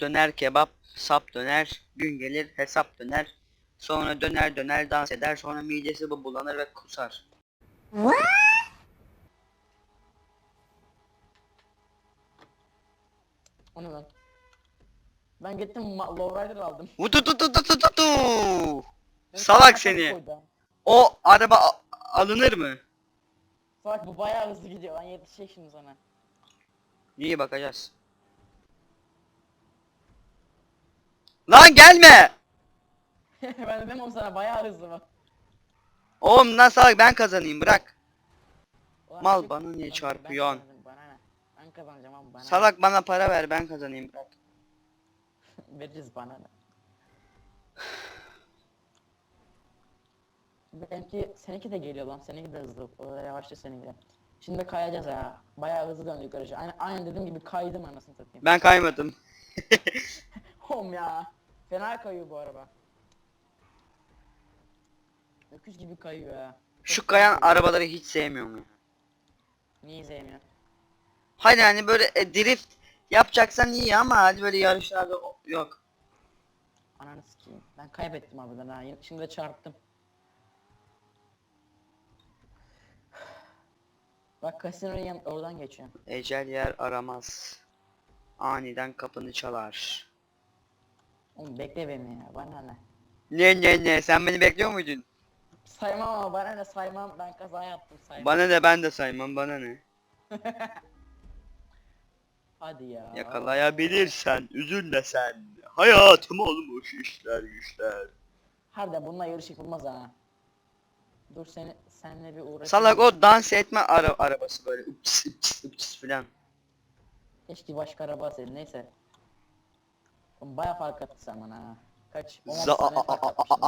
döner kebap, sap döner, gün gelir hesap döner. Sonra döner döner dans eder, sonra midesi bu bulanır ve kusar. Ne lan? Ben gittim ma- lowrider aldım. Vututututututu. Salak seni. koydu. O araba a- alınır mı? Salak bu bayağı hızlı gidiyor. Ben yetişecek şimdi sana. İyi bakacağız. Lan gelme! ben dedim oğlum sana bayağı hızlı bak. Oğlum lan salak ben kazanayım bırak. Ulan Mal bana niye ben çarpıyorsun? kazandım, Bana ne? Ben kazanacağım abi bana. ne? Salak bana para ver ben kazanayım bırak. Veririz bana ne? Benimki, seninki de geliyor lan. Seninki de hızlı. O da yavaşça seninki de. Şimdi kayacağız ya. Bayağı hızlı döndük yukarı. Aynen, aynen dediğim gibi kaydım anasını satayım. Ben kaymadım. Oğlum ya. Fena kayıyor bu araba. Öküz gibi kayıyor ya. Şu kayan arabaları hiç sevmiyorum ya. Niye sevmiyor? Hayır hani böyle e, drift yapacaksan iyi ama hadi böyle yarışlarda o- yok. Ananı sikeyim. Ben kaybettim harbiden ha. Yine- Şimdi de çarptım. Bak kasinoya yan oradan geçiyor. Ecel yer aramaz. Aniden kapını çalar. Oğlum bekle beni ya. Bana ne? Ne ne ne sen beni bekliyor muydun? Saymam ama bana ne saymam. Ben kaza yaptım saymam. Bana ne ben de saymam bana ne. Hadi ya. Yakalayabilirsen üzülme sen. Hayatım olmuş işler güçler. Harbiden bununla yarış yapılmaz ha. Dur seni senle bir uğraşayım. Salak o dans etme ara arabası böyle ups ups ups filan. Keşke başka araba alsaydın neyse. Oğlum baya fark attı sen bana ha. Kaç? 16 Za saniye fark atmışsın.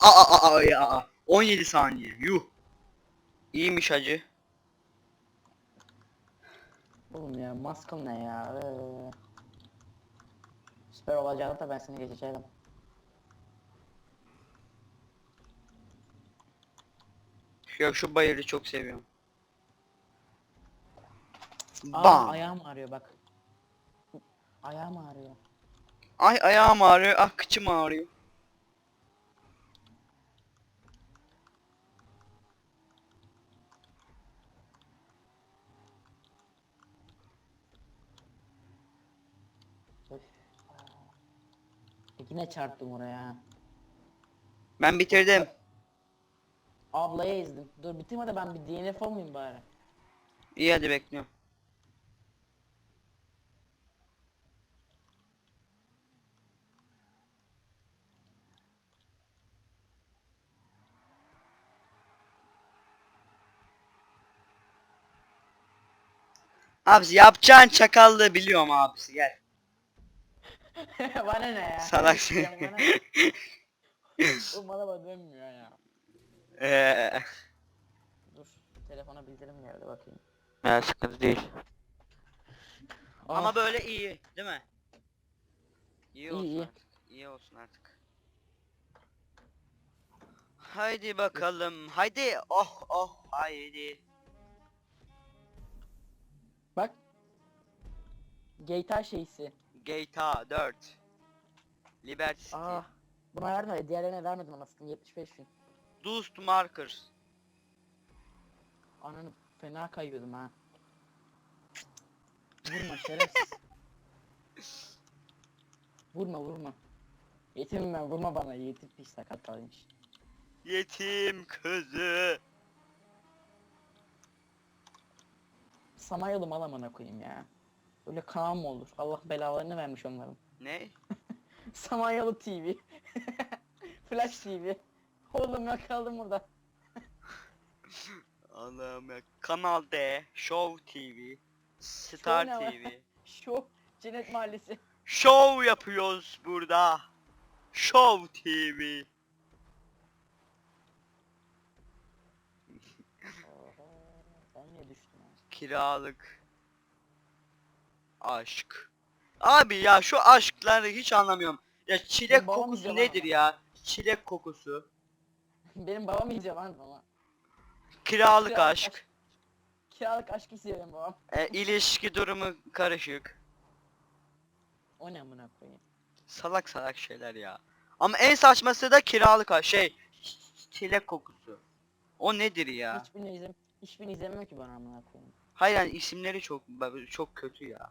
Aa ya 17 saniye yuh. İyiymiş hacı. Oğlum ya maskın ne ya? Ee. Süper olacağını da ben seni geçeceğim. Yok şu bayırı çok seviyorum. Aa Bam. ayağım ağrıyor bak. Ayağım ağrıyor. Ay ayağım ağrıyor, ah kıçım ağrıyor. Öf. E yine çarptım oraya. Ben bitirdim. Ablaya ezdim. Dur bitirme de ben bir DNF olmayayım bari. İyi hadi bekliyorum. Abisi yapacağın çakallığı biliyorum abisi gel. bana ne ya? Salak seni. bana ne? Oğlum bana bak dönmüyor ya. Eee. Dur telefona bildirim geldi bakayım. Ya sıkıntı değil. Ama Ah, böyle iyi, değil mi? İyi İyi, olsun iyi. artık. İyi olsun artık. Haydi bakalım. Haydi. Oh oh haydi. GTA şeysi. GTA 4. Liberty City. Aa. Buna verme, diğerlerine vermedim anasını 75 gün. Dust Markers. Ananı fena kayıyordum ha. Vurma şerefsiz. vurma vurma. Yetimim ben vurma bana yetim pis sakat kalmış. Yetim kızı. Samanyolu mal amına koyayım ya. Öyle kanal mı olur? Allah belalarını vermiş onların. Ne? Samanyolu TV. Flash TV. Oğlum ya kaldım burada. Allah'ım ya. Kanal D, Show TV, Star ne lan? TV. Şu Cennet Mahallesi. Show yapıyoruz burada. Show TV. Oho, ben niye düştüm? Kiralık. Aşk. Abi ya şu aşkları hiç anlamıyorum. Ya çilek Benim babam kokusu nedir ya? Çilek kokusu. Benim babam iyice lan ama. Kiralık Kiralık aşk. Kiralık aşk istiyor benim babam. E, ilişki durumu karışık. O ne amına koyayım? Salak salak şeyler ya. Ama en saçması da kiralık ha şey. Çilek kokusu. O nedir ya? Hiçbirini izlem hiçbirini izlemiyor ki bana amına koyayım. Hayır yani isimleri çok çok kötü ya.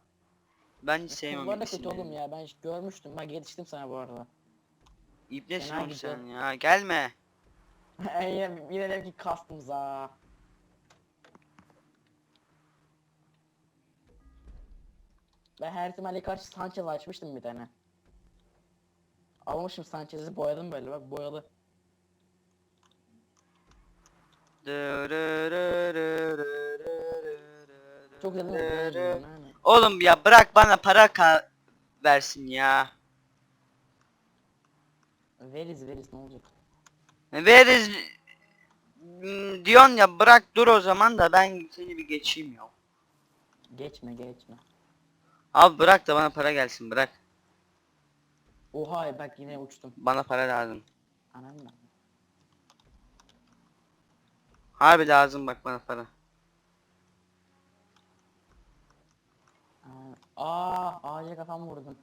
Ben hiç Bu sevmem arada kötü isimlerini. oğlum ya ben görmüştüm bak yetiştim sana bu arada. İbnesin Fena oğlum gidiyor. sen ya. Gelme. yine, yine de ki kastım za. Ben her ihtimalle karşı Sanchez açmıştım bir tane. Almışım Sanchez'i boyadım böyle bak boyalı. Çok dedim de boyadım yani. Oğlum ya bırak bana para ka- versin ya. Veriz veriz ne olacak? Veririz Hmm, diyorsun ya bırak dur o zaman da ben seni bir geçeyim ya. Geçme geçme. Abi bırak da bana para gelsin bırak. Oha bak yine uçtum. Bana para lazım. Anam mı? Harbi lazım bak bana para. Aa, ağaca kafam vurdum.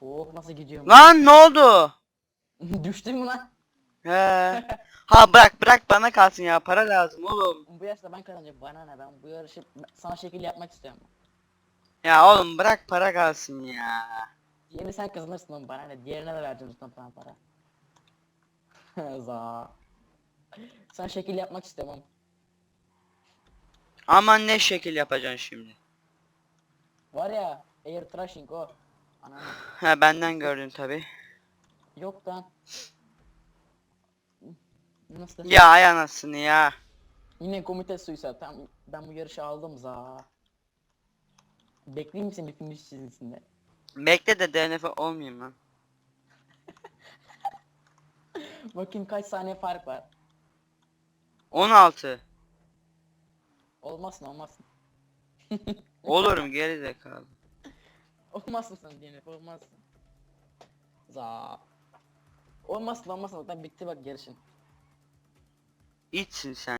Oh nasıl gidiyorum? Lan ne oldu? Düştün mü lan? He. Ha bırak bırak bana kalsın ya para lazım oğlum. Bu yaşta ben kazanacağım. Bana ne ben bu yarışı sana şekil yapmak istiyorum. Ya oğlum bırak para kalsın ya. Diğerini sen kazanırsın oğlum bana ne? Diğerine de vereceğim zaten sana para. Za. Sana şekil yapmak istemem. Aman ne şekil yapacaksın şimdi. Var ya air trashing o. Ha benden gördün tabi. Yok lan. Nasıl? Ya ay anasını ya. Yine komite suysa tam ben bu yarışı aldım za. Bekleyeyim bir film çizgisinde? Bekle de DNF olmayayım lan. Bakayım kaç saniye fark var. 16. Olmasın olmasın. Olurum geri zekalı. Olmasın sen DNF olmazsın. Za. Olmasın olmasın zaten bitti bak yarışın. İçsin sen.